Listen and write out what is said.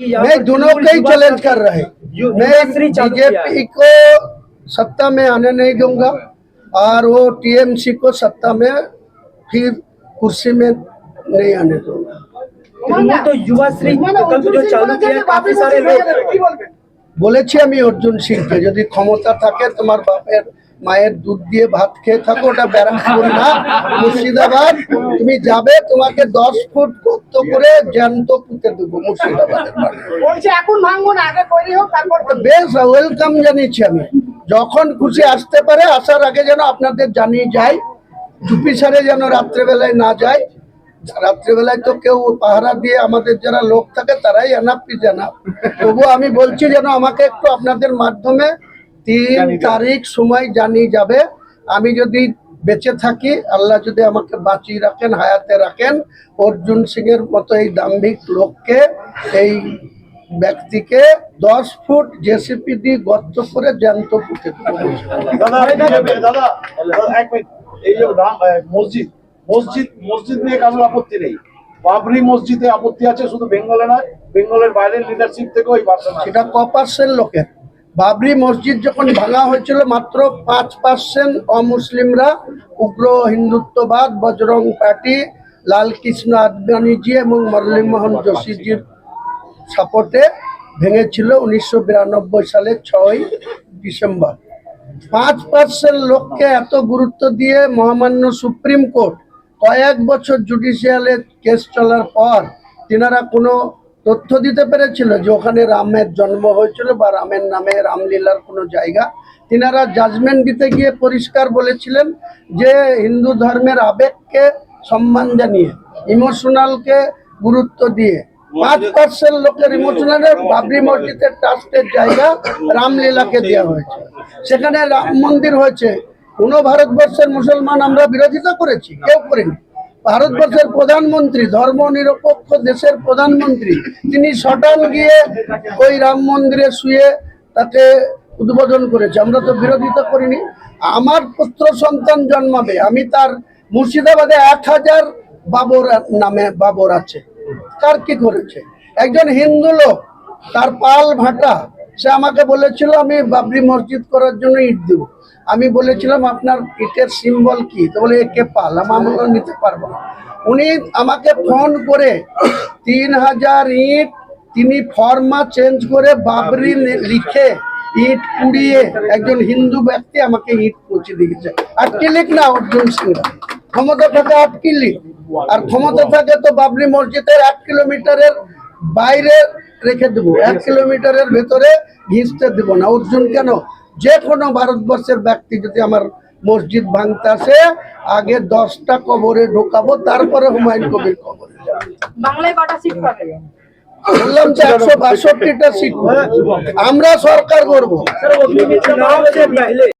कि यहाँ मैं पर दोनों तृणमूल को ही युवा चैलेंज साथी- कर रहे हैं यु- मैं युवाश्री चालू किया है। बीजेपी को सत्ता में आने नहीं दूंगा और वो टीएमसी को सत्ता में फिर कुर्सी में नहीं आने दूंगा तृणमूल तो युवाश्री प्रकल्प जो चालू किया है काफी सारे लोग বলেছি আমি অর্জুন সিংকে যদি ক্ষমতা থাকে তোমার বাপের মায়ের দুধ দিয়ে ভাত খেয়ে থাকো ওটা ব্যারাকপুর না মুর্শিদাবাদ। তুমি যাবে তোমাকে দশ ফুট গর্ত করে জ্যান্ত পুঁতে দেবো মুর্শিদাবাদের। এখন ভাঙবো না আগে হোক তারপর বেশ ওয়েলকাম জানিয়েছি আমি। যখন খুশি আসতে পারে আসার আগে যেন আপনাদের জানিয়ে যাই চুপি সারে যেন রাত্রেবেলায় না যায়। রাত্রেবেলায় তো কেউ পাহারা দিয়ে আমাদের যারা লোক থাকে তারাই এনাপি জানাব তবু আমি বলছি যেন আমাকে একটু আপনাদের মাধ্যমে তিন তারিখ সময় জানিয়ে যাবে। আমি যদি বেঁচে থাকি আল্লাহ যদি আমাকে বাঁচিয়ে রাখেন হায়াতে রাখেন অর্জুন সিং এর মতো এই দাম্ভিক লোককে এই ব্যক্তিকে দশ ফুট জেসিপি দিয়ে গর্ত করে জ্যান্ত মিনিট। এই যে মসজিদ। মসজিদ মসজিদ নিয়ে কারোর আপত্তি নেই। বাবরি মসজিদে আপত্তি আছে শুধু বেঙ্গলে নয় বেঙ্গলের বাইরের লিডারশিপ থেকে ওই সেটা ক পার্সেন্ট লোকের। বাবরি মসজিদ যখন ভাঙা হয়েছিল, মাত্র পাঁচ পার্সেন্ট অমুসলিমরা উগ্র হিন্দুত্ববাদ, বজরং পার্টি, লালকৃষ্ণ কৃষ্ণ এবং মুরলী মোহন যোশীজির সাপোর্টে ভেঙেছিল উনিশশো বিরানব্বই সালের ছয় ডিসেম্বর। পাঁচ পার্সেন্ট লোককে এত গুরুত্ব দিয়ে মহামান্য সুপ্রিম কোর্ট কয়েক বছর জুডিশিয়ালে কেস চলার পর তিনারা কোনো তথ্য দিতে পেরেছিল যে ওখানে রামের জন্ম হয়েছিল বা রামের নামে রামলীলার কোনো জায়গা। তিনারা জাজমেন্ট দিতে গিয়ে পরিষ্কার বলেছিলেন যে হিন্দু ধর্মের আবেগকে সম্মান জানিয়ে, ইমোশনালকে গুরুত্ব দিয়ে, পাঁচ পার্সেন্ট লোকের ইমোশনালের বাবরি মসজিদের ট্রাস্টের জায়গা রামলীলাকে দেওয়া হয়েছে। সেখানে রাম মন্দির হয়েছে। কোনো ভারতবর্ষের মুসলমান আমরা বিরোধিতা করেছি, কেউ করিনি। ভারতবর্ষের প্রধানমন্ত্রী ধর্ম নিরপেক্ষ দেশের প্রধানমন্ত্রী, তিনি সটান গিয়ে ওই রাম মন্দিরে শুয়ে তাকে উদ্বোধন করেছে। আমরা তো বিরোধিতা করিনি। আমার পুত্র সন্তান জন্মাবে, আমি তার মুর্শিদাবাদে এক হাজার বাবর নামে বাবর আছে। তার কি করেছে? একজন হিন্দু লোক, তার পাল ভাটা সে আমাকে বলেছিল আমি বাবরি মসজিদ করার জন্য ইট দেবো। আমি বলেছিলাম আপনার ইটের সিম্বল কি? তো বলে একে পাল আমি বললাম, নিতে পারব না। উনি আমাকে ফোন করে তিন হাজার ইট তিনি ফর্মা চেঞ্জ করে বাবরি লিখে ইট পুড়িয়ে একজন হিন্দু ব্যক্তি আমাকে ইট পৌঁছে দিয়েছে। আটকে লিখ না অর্জুন সিং ক্ষমতা থাকে আটকে লিখ? আর ক্ষমতা থাকে তো বাবরি মসজিদের এক কিলোমিটারের বাইরে রেখে দেবো। এক কিলোমিটারের ভেতরে ঘিঁচতে দেব না। অর্জুন কেন? যে কোনো ভারতবর্ষের ব্যক্তি যদি আমার মসজিদ ভাঙতে আসে আগে দশটা কবরে ঢোকাবো তারপরে হুমায়ুন কবির কবরে যাব। বাংলায় কটা সিট পাবে? বললাম যে একশো বাষট্টিটা সিট আমরা সরকার করব।